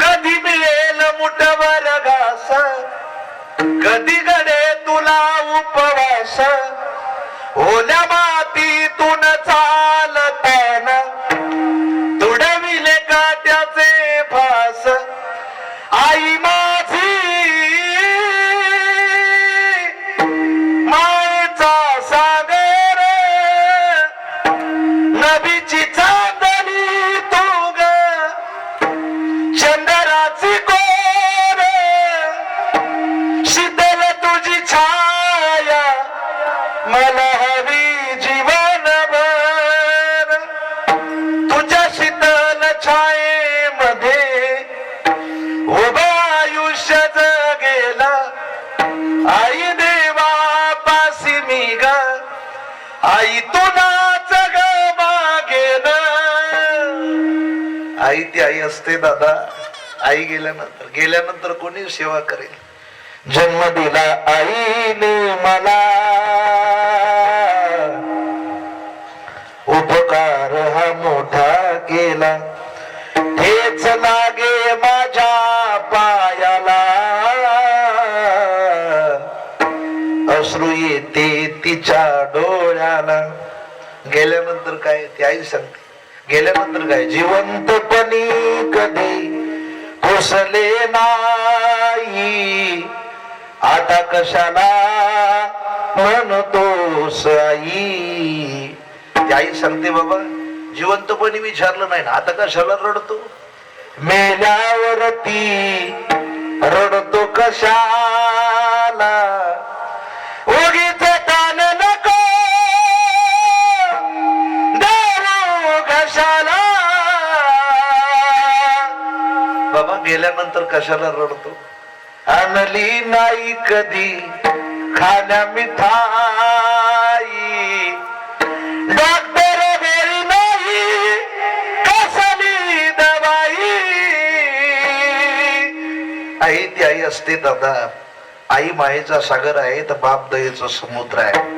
कधी मिळेल कधी घडे तुला उपवास? ओल्या मातीतून चा तुझ्या शीतल छायेमध्ये उभा आयुष्य जगेला आई देवा पासी मी ग आई तुलाच ग मागेन. आई ती आई असते दादा. आई गेल्यानंतर गेल्यानंतर कोणी सेवा करेल? जन्म दिला आईने मला. गेला. हेच लागे माझ्या पायाला. अश्रू येते तिच्या डोळ्याला. गेल्यानंतर काय ती आई सांगते. गेल्यानंतर काय? जिवंतपणी कधी कोसले नाही. आता कशाला म्हणतोस आई? ती आई सांगते बाबा जिवंतपणी विचारलं नाही ना. आता कशाला रडतो? मेल्यावरती रडतो कशाला? उगीच ताण नको. कशाला? बाबा गेल्यानंतर कशाला रडतो? आणली नाही कधी खाण्या मिठाई आई ती आई असते दादा. आई मायेचा सागर आहे तर बाप दयेचा समुद्र आहे.